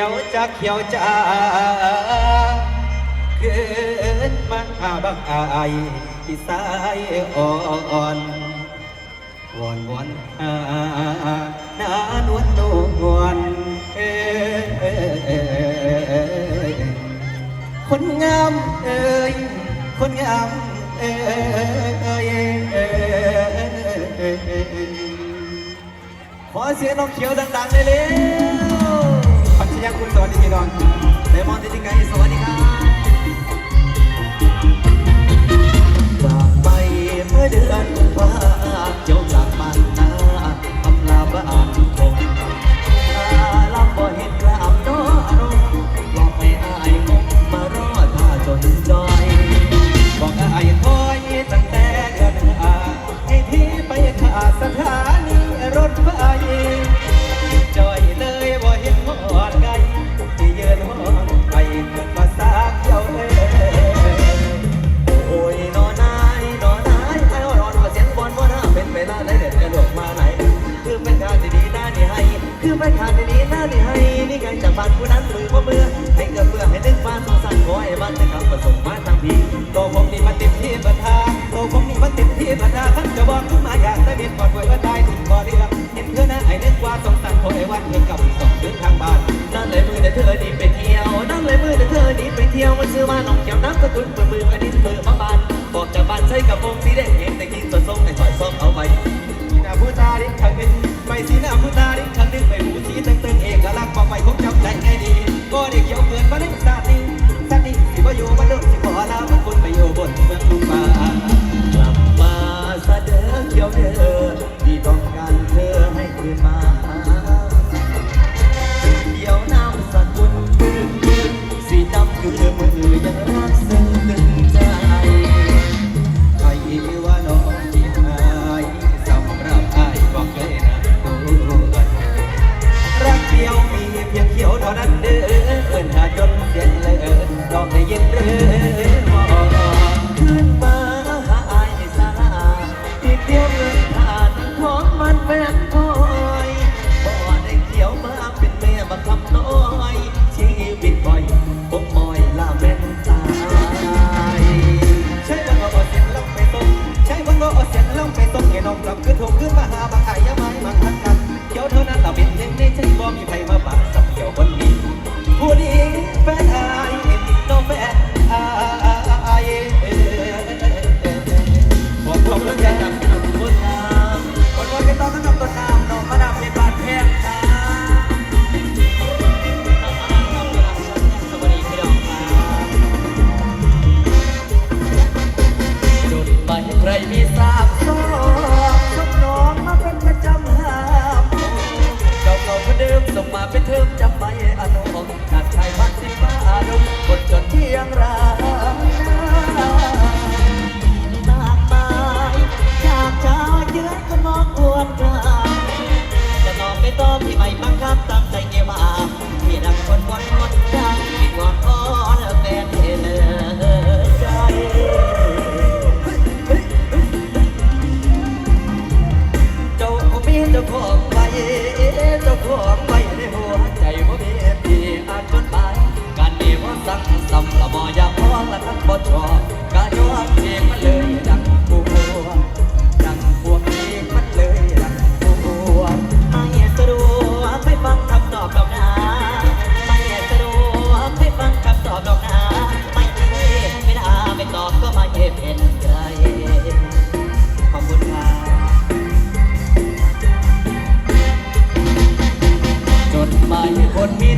ียวจะเขียวจ้าเกิดมาหาบักอายที่สายอ่อนวอนวอนหานานวลนวลคนงามเอ้ยคนงามเอ้ยขอเสียงน้องเขียวดังๆเลยเลย ยาคุณสวัสดีพี่น้องเลมอนดิจิไกสวัสดีครับ นี้หน้าที่ให้นี่ไงจากบ้านผู้นั้นมือพ่อเมื่อให้เกิดเมื่อให้นึกฟ้าสงสารขอให้บ้านจะครับประสมมาทางพีโตผมนี่มาติดที่บัตาโตผมนี่มาติดที่บัตาท่านจะบอกขึ้มาอยากได้เมียนก่อดไว้ว่าได้ถึงบ่ได้รับเห็นเพื่อนนะไอ้นึกว่าสงสารขอไอ้วันเงินกับสองเดืนทางบ้านนั่นเลยมือแต่เธอหนีไปเที่ยวนั่นเลยมือแต่เธอหนีไปเที่ยวมันซื้อมาหนองแก้วน้ำสกระตุ้นมือมืออันนี้มือมาบ้านบอกจากบ้านใช้กับโปงสีแดงเห็นแต่กิน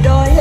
đôi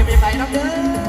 เก็บไปไปน้อเด้อ